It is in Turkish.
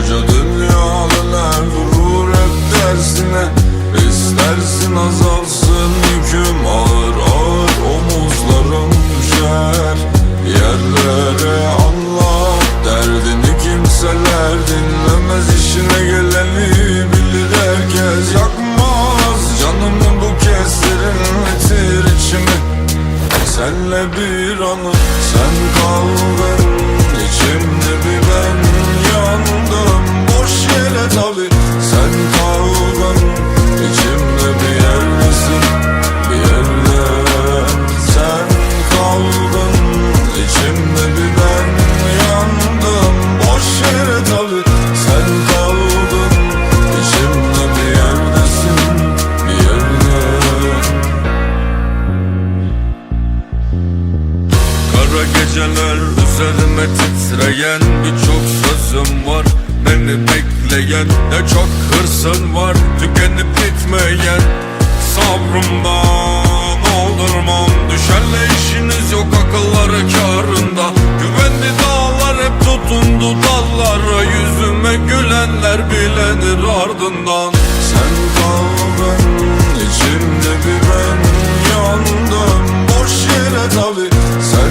Koca dünyanın her vurur hep dersine. İstersin azalsın yüküm ağır ağır omuzlarım düşer. Yerlere anlat derdini kimseler dinlemez. İşine geleni bilir herkes. Yakmaz canımı bu kez serinletir içimi. Senle bir anı sen kaldın içimde bir ben. kara geceler Üzerime titreyen birçok sözüm var. Beni bekleyen ne çok hırsın var. Tükenip gitmeyen sabrımdan Oldurmam. Düşenle işiniz yok akılları karında Güvenli dağlar hep tutundu dallara. Yüzüme gülenler bilenir ardından. Sen kal ben